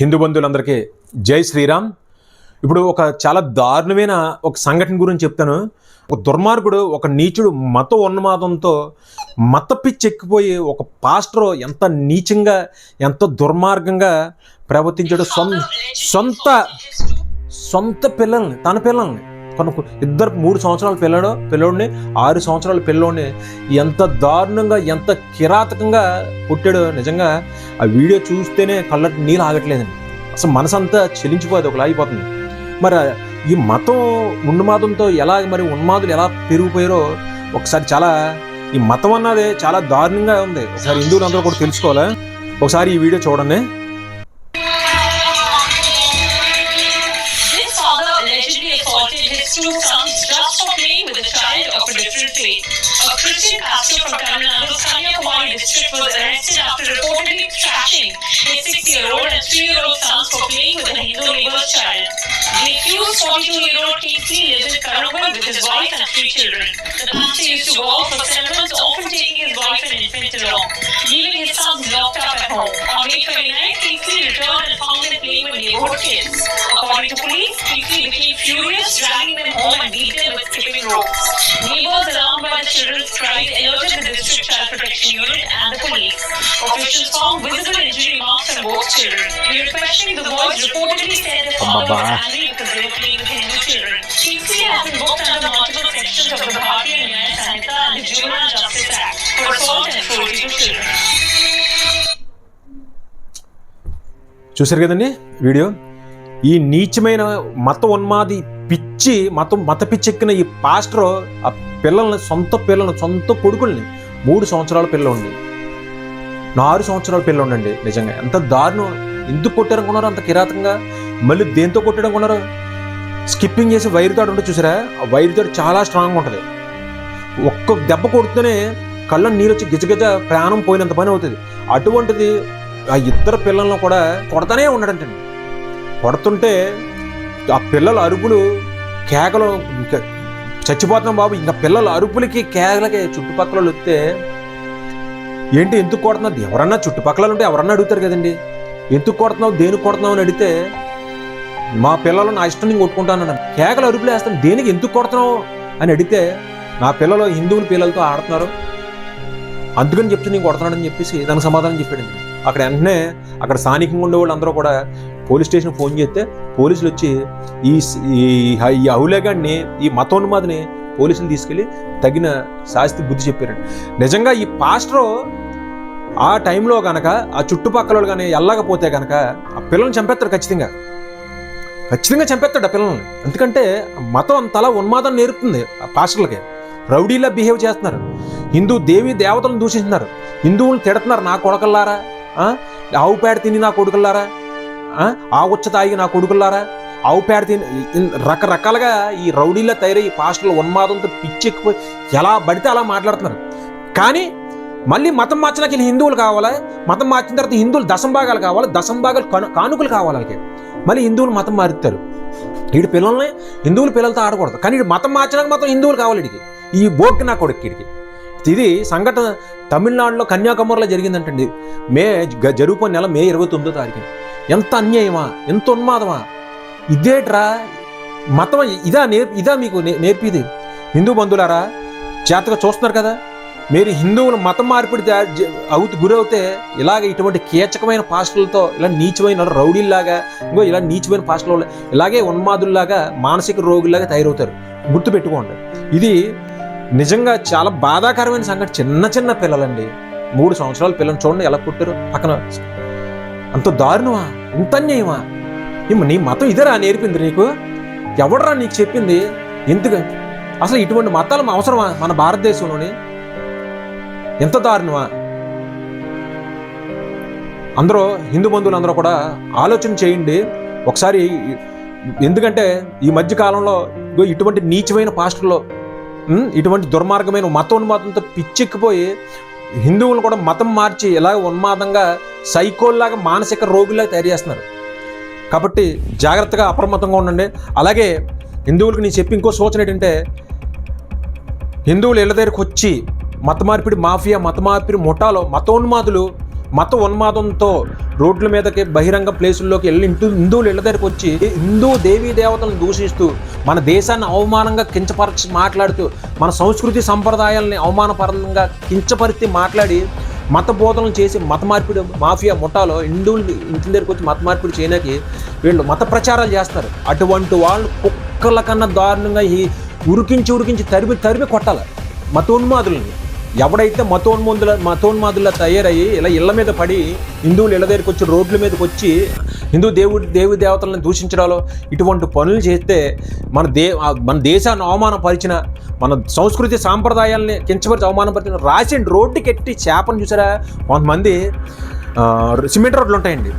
హిందూ బంధువులందరికీ జై శ్రీరామ్. ఇప్పుడు ఒక చాలా దారుణమైన ఒక సంఘటన గురించి చెప్తాను. ఒక దుర్మార్గుడు ఒక నీచుడు మత ఉన్మాదంతో మత పిచ్చెక్కిపోయి ఒక పాస్టర్ ఎంత నీచంగా ఎంత దుర్మార్గంగా ప్రవర్తించాడు. సొంత సొంత సొంత పిల్లల్ని తన పిల్లల్ని కొనుక్కు ఇద్దరు మూడు సంవత్సరాల పిల్లడు పిల్లోడిని ఆరు సంవత్సరాల పిల్లోడిని ఎంత దారుణంగా ఎంత కిరాతకంగా పుట్టాడో నిజంగా ఆ వీడియో చూస్తేనే కళ్ళకి నీళ్ళు ఆగట్లేదండి. అసలు మనసంతా చెలించిపోయేది ఒకలా అయిపోతుంది. మరి ఈ మతం ఉన్మాదంతో ఎలా మరి ఉన్మాదులు ఎలా పెరిగిపోయారో ఒకసారి చాలా ఈ మతం అన్నది చాలా దారుణంగా ఉంది. ఒకసారి హిందువులు అందరూ కూడా తెలుసుకోవాలా? ఒకసారి ఈ వీడియో చూడండి. A faith. A Christian pastor from Tamil Nadu's Kanyakumari district was arrested after reportedly trashing his six-year-old and three-year-old sons for playing with a Hindu neighbor's child. The accused 42-year-old Keithley lives in Karangal with his wife and three children. The pastor used to go out for settlements, often taking his wife and infant along, leaving his sons locked up at home. On May 29th, Keithley returned and found them playing with neighborhood kids. According to police, Keithley became furious, dragging them home and beat them skipping ropes. Neighbors alarmed by the children's cries alerted the district child protection unit and the police. Officials found visible injury marks on both children. During questioning, the boys reportedly said their father was angry because they were playing with Hindu children. Keithley has been booked under multiple sections of the Bharatiya Nyaya Sanhita and the Juvenile Justice Act for assault and cruelty to children. చూశారు కదండి video ఈ నీచమైన మత ఉన్మాది పిచ్చి మతం మత పిచ్చెక్కిన ఈ pastor ఆ పిల్లల్ని సొంత పిల్లల్ని సొంత కొడుకుల్ని మూడు సంవత్సరాల పిల్లోండి నాలుగు సంవత్సరాల పిల్లోండండి నిజంగా. ఎంత దారుణం. ఎందుకు కొట్టారనుకున్నారు అంత కిరాతకంగా? మళ్ళీ దేంతో కొట్టారనుకున్నారు స్కిప్పింగ్ చేసి వైర్ తాడు ఉంటే చూసారా? ఆ వైర్ తాడు చాలా స్ట్రాంగ్ ఉంటుంది. ఒక్క దెబ్బ కొడితేనే కళ్ళ నీరు వచ్చి గిజగిజ ప్రాణం పోయినంత పని అవుతుంది. అటువంటిది ఆ ఇద్దరు పిల్లలను కూడా కొడతానే ఉన్నాడంటండి. కొడుతుంటే ఆ పిల్లల అరుగులు కేకలు ఇంకా చచ్చిపోతున్నాం బాబు. ఇంకా పిల్లల అరుపులకి కేకలకి చుట్టుపక్కల వస్తే ఏంటి ఎందుకు కొడుతున్నది ఎవరన్నా చుట్టుపక్కల ఉంటే ఎవరన్నా అడుగుతారు కదండి. ఎందుకు కొడుతున్నావు? దేనికి కొడుతున్నావు అని అడిగితే మా పిల్లలు నా ఇష్టం నేను కొట్టుకుంటాను కేకలు అరుపులు వేస్తాను. దేనికి ఎందుకు కొడుతున్నావు అని అడిగితే నా పిల్లలు హిందువుల పిల్లలతో ఆడుతున్నారు. అందుకని చెప్తే నేను కొడుతున్నాడని చెప్పేసి దానికి సమాధానం చెప్పాడు అక్కడ వెంటనే అక్కడ స్థానికంగా ఉండే వాళ్ళు అందరూ కూడా పోలీస్ స్టేషన్ ఫోన్ చేస్తే పోలీసులు వచ్చి ఈ ఈ ఈ అహులేగాడిని ఈ మతోన్మాదిని పోలీసులు తీసుకెళ్ళి తగిన శాస్తి బుద్ధి చెప్పారండి. నిజంగా ఈ పాస్టరు ఆ టైంలో కనుక ఆ చుట్టుపక్కల వాళ్ళు కానీ వెళ్ళకపోతే కనుక ఆ పిల్లల్ని చంపేస్తాడు ఖచ్చితంగా. ఖచ్చితంగా చంపేస్తాడు ఆ పిల్లల్ని. ఎందుకంటే మతం అంతలా ఉన్మాదం నేర్పుతుంది ఆ పాస్టర్లకి. రౌడీలా బిహేవ్ చేస్తున్నారు. హిందూ దేవి దేవతలను దూషిస్తున్నారు. హిందువులను తిడుతున్నారు నా కొడకల్లారా? ఆవు పేడ తిని నా కొడుకులారా? ఆ? ఉచ్చ తాగి నా కొడుకులారా? ఆవు పేడ తిని రకరకాలుగా ఈ రౌడీలా తయారయ్యి పాస్టర్లు ఉన్మాదంతో పిచ్చెక్కిపోయి ఎలా పడితే అలా మాట్లాడుతున్నారు. కానీ మళ్ళీ మతం మార్చడానికి వీళ్ళు హిందువులు కావాలా? మతం మార్చిన తర్వాత హిందువులు దశంభాగాలు కావాలి? దశంభాగాలు కను- కానుకలు కావాలి వాళ్ళకి. మళ్ళీ హిందువులు మతం మారుతారు. వీడి పిల్లల్ని హిందువులు పిల్లలతో ఆడకూడదు. కానీ వీడు మతం మార్చినాక మాత్రం హిందువులు కావాలి వీడికి. ఈ బోర్డు నా కొడుకు వీడికి. ఇది సంఘటన తమిళనాడులో కన్యాకుమారిలో జరిగిందంటండి. మే గ- నెల మే ఇరవై తొమ్మిదో తారీఖున. ఎంత అన్యాయమా? ఎంత ఉన్మాదమా? ఇదేట్రా? మతం ఇదా నేర్ ఇదా మీకు నే- నేర్పిది? హిందూ బంధువులారా చేతగా చూస్తున్నారు కదా? మీరు హిందువులు మతం మార్పిడి అవుతు అవుతూ గురవుతే ఇలాగ ఇటువంటి కీచకమైన పాస్టర్లతో ఇలా నీచమైన రౌడీల్లాగా ఇంకో ఇలా నీచమైన పాస్టర్లు ఇలాగే ఉన్మాదుల్లాగా మానసిక రోగుల్లాగా తయారవుతారు. గుర్తుపెట్టుకోండి. ఇది నిజంగా చాలా బాధాకరమైన సంఘటన. చిన్న చిన్న పిల్లలండి. మూడు సంవత్సరాల పిల్లలు చూడండి ఎలా పుట్టారు. పక్కన అంత దారుణమా? ఇంత అన్యాయమా? ఇమ్మ నీ మతం ఇదేరా నేర్పింది నీకు? ఎవడరా నీకు చెప్పింది? ఎందుకు? అసలు ఇటువంటి మతాలు అవసరమా? మన భారతదేశంలోని? ఎంత దారుణమా? అందరూ హిందూ బంధువులు అందరూ కూడా ఆలోచన చేయండి. ఒకసారి ఎందుకంటే ఈ మధ్య కాలంలో ఇటువంటి నీచమైన పాస్టర్లో ఇటువంటి దుర్మార్గమైన మతోన్మాదంతో పిచ్చెక్కిపోయి హిందువులు కూడా మతం మార్చి ఇలా ఉన్మాదంగా సైకోల్లాగా మానసిక రోగుల్లాగా తయారు చేస్తున్నారు. కాబట్టి జాగ్రత్తగా అప్రమత్తంగా ఉండండి. అలాగే హిందువులకు నేను చెప్పి ఇంకో సూచన ఏంటంటే హిందువులు ఇళ్ళ దగ్గరికి వచ్చి మత మార్పిడి మాఫియా మత మార్పిడి ముఠాలో మతోన్మాదులు మత ఉన్మాదంతో రోడ్ల మీదకి బహిరంగ ప్లేసుల్లోకి వెళ్ళి ఇంటూ హిందువులు ఇళ్ళ దగ్గరికి వచ్చి హిందూ దేవీ దేవతలను దూషిస్తూ మన దేశాన్ని అవమానంగా కించపరచి మాట్లాడుతూ మన సంస్కృతి సంప్రదాయాలని అవమానపరంగా కించపరిచి మాట్లాడి మత బోధనలు చేసి మత మార్పిడి మాఫియా ముఠాలో హిందువులు ఇంటి దగ్గరికి వచ్చి మత మార్పిడి చేయడానికి వీళ్ళు మత ప్రచారాలు చేస్తారు. అటువంటి వాళ్ళు కుక్కల కన్నా దారుణంగా ఈ ఉరికించి ఉరికించి తరిమి తరిమి కొట్టాలి మతోన్మాదులని ఎవడైతే మతోన్మందుల మతోన్మాదులా తయారయ్యి ఇలా ఇళ్ళ మీద పడి హిందువులు ఇళ్ళ దగ్గరికి వచ్చి రోడ్ల మీదకి వచ్చి హిందూ దేవుడి దేవి దేవతలను దూషించడాలో ఇటువంటి పనులు చేస్తే మన దే మన దేశాన్ని అవమానపరిచిన మన సంస్కృతి సాంప్రదాయాల్ని కించపరిచి అవమానపరిచిన రాసిన రోడ్డుకి ఎట్టి చేపను చూసారా? కొంతమంది సిమెంట్ రోడ్లు ఉంటాయండి.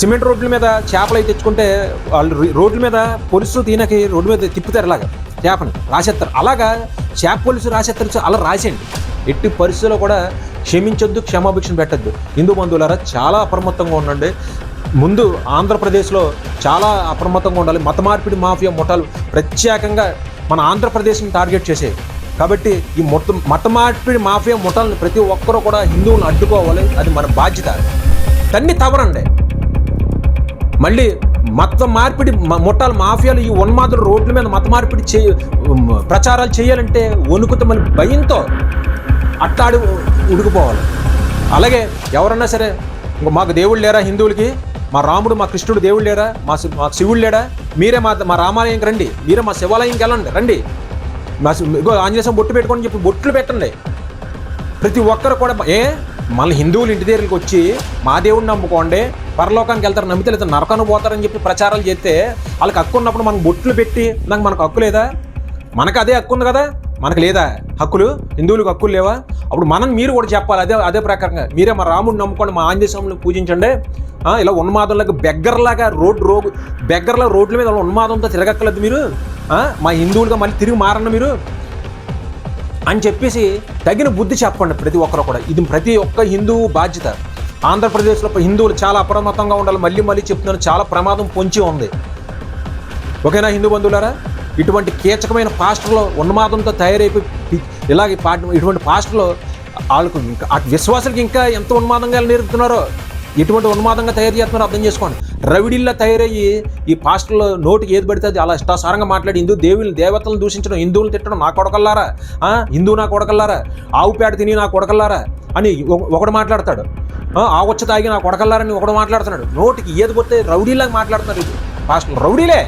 సిమెంట్ రోడ్ల మీద చేపలు అయితే తెచ్చుకుంటే వాళ్ళు రోడ్ల మీద పొలుసు తీనకి రోడ్డు మీద తిప్పుతారు ఇలాగ చేపని రాసేస్తారు అలాగా చేప పొలుసు రాసేస్తారు అలా రాసేయండి. ఎట్టి పరిస్థితుల్లో కూడా క్షమించొద్దు క్షమాభిక్షను పెట్టద్దు. హిందూ బంధువులారా చాలా అప్రమత్తంగా ఉండండి. ముందు ఆంధ్రప్రదేశ్లో చాలా అప్రమత్తంగా ఉండాలి. మత మార్పిడి మాఫియా ముఠాలు ప్రత్యేకంగా మన ఆంధ్రప్రదేశ్ని టార్గెట్ చేసేవి కాబట్టి ఈ మొత్తం మత మార్పిడి మాఫియా ముఠాలను ప్రతి ఒక్కరూ కూడా హిందువులను అడ్డుకోవాలి. అది మన బాధ్యత. దాన్ని తవరండి మళ్ళీ మత మార్పిడి ముఠాలు మాఫియాలు ఈ ఉన్మాదులు రోడ్ల మీద మత మార్పిడి చే ప్రచారాలు చేయాలంటే వణుకుతో మళ్ళీ భయంతో అట్టాడు ఉడికిపోవాలి. అలాగే ఎవరన్నా సరే ఇంక మాకు దేవుడు లేరా హిందువులకి? మా రాముడు మా కృష్ణుడు దేవుడు లేరా? మా మా శివుడు లేడా? మీరే మా మా రామాలయంకి రండి. మీరే మా శివాలయంకి వెళ్ళండి రండి. మా ఇగో ఆంజనేయం బొట్టు పెట్టుకొని చెప్పి బొట్లు పెట్టండి. ప్రతి ఒక్కరు కూడా ఏ? మళ్ళీ హిందువులు ఇంటి దగ్గరికి వచ్చి మా దేవుడిని నమ్ముకోండి పరలోకానికి వెళ్తారు నమ్మితే లేదా నరకానికి పోతారని చెప్పి ప్రచారాలు చేస్తే వాళ్ళకి హక్కు ఉన్నప్పుడు మనం బొట్లు పెట్టి నాకు మనకు హక్కు లేదా? మనకు అదే హక్కు ఉంది కదా? మనకు లేదా హక్కులు? హిందువులకు హక్కులు లేవా? అప్పుడు మనం మీరు కూడా చెప్పాలి అదే అదే ప్రకారంగా. మీరే మా రాముడిని నమ్ముకోండి మా ఆంజనేయ స్వామిని పూజించండి ఇలా ఉన్మాదంలాగా బెగ్గర్లాగా రోడ్డు రోగు బెగ్గర్లా రోడ్ల మీద ఉన్మాదంతో తిరగక్కలేదు మీరు. మా హిందువులుగా మళ్ళీ తిరిగి మారండి మీరు. అని చెప్పేసి తగిన బుద్ధి చెప్పండి ప్రతి ఒక్కరు కూడా. ఇది ప్రతి ఒక్క హిందువు బాధ్యత. ఆంధ్రప్రదేశ్లో హిందువులు చాలా అప్రమత్తంగా ఉండాలి మళ్ళీ మళ్ళీ చెప్తున్నాను చాలా ప్రమాదం పొంచి ఉంది. ఓకేనా హిందూ బంధువులారా? ఇటువంటి కీచకమైన పాస్టర్లో ఉన్మాదంతో తయారైపోయి ఇలాగే పాట ఇటువంటి పాస్టర్లో వాళ్ళకు ఇంకా ఆ ఇంకా ఎంత ఉన్మాదంగా నేర్పుతున్నారో ఎటువంటి ఉన్మాదంగా తయారు చేస్తున్నారో అర్థం చేసుకోండి. రవిడిల్లా తయారయ్యి ఈ పాస్టర్లో నోటికి ఏది పడితే అది అలా ఇష్టాసారంగా మాట్లాడి హిందూ దేవుని దేవతలను దూషించడం హిందువులు తిట్టడం నా కొడకల్లారా? హిందువు హిందూ నా కొడకల్లారా? ఆవు పేడ తిని నా కొడకల్లారా? అని ఒకడు మాట్లాడతాడు. ఆ, ఆవొచ్చ తాగి నా కొడకల్లారని ఒకడు మాట్లాడుతున్నాడు. నోటికి ఏది పోతే రౌడీలాగా మాట్లాడుతున్నారు ఇది. పాస్టర్లు రౌడీలే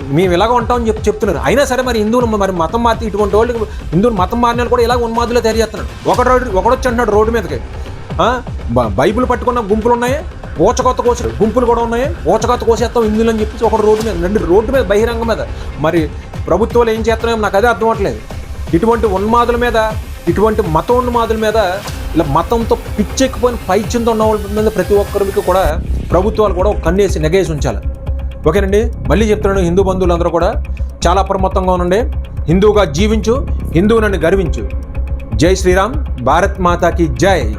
మేము ఇలాగ ఉంటామని చెప్పి చెప్తున్నారు. అయినా సరే మరి హిందువులు మరి మతం మార్చి ఇటువంటి వాళ్ళు హిందువులు మతం మారిన కూడా ఇలాగ ఉన్మాదులో తయారు చేస్తున్నాడు ఒకడు రోడ్డు ఒకడొచ్చి అంటున్నాడు రోడ్డు మీదకి. బైబుల్ బ- బైబిల్ పట్టుకున్న గుంపులు ఉన్నాయి. ఊచకొత్త కోసి గుంపులు కూడా ఉన్నాయి. ఊచకొత్త కోసేస్తాం హిందువులు అని చెప్పేసి ఒకడు రోడ్డు మీద రెండు రోడ్డు మీద బహిరంగ మీద. మరి ప్రభుత్వాలు ఏం చేస్తున్నాయో నాకు అదే అర్థం అవ్వట్లేదు ఇటువంటి ఉన్మాదుల మీద ఇటువంటి మతోన్మాదుల మీద ఇలా మతంతో పిచ్చెక్కిపోయిన పైచింత ఉన్న వాళ్ళ మీద ప్రతి ఒక్కరికి కూడా ప్రభుత్వాలు కూడా ఒక కన్నేసి నెగేసి ఉంచాలి. ఓకేనండి మళ్ళీ చెప్తున్నాను హిందూ బంధువులందరూ కూడా చాలా అప్రమత్తంగా ఉండండి. హిందువుగా జీవించు హిందువునని గర్వించు. జై శ్రీరామ్ భారత్ మాతాకి జై.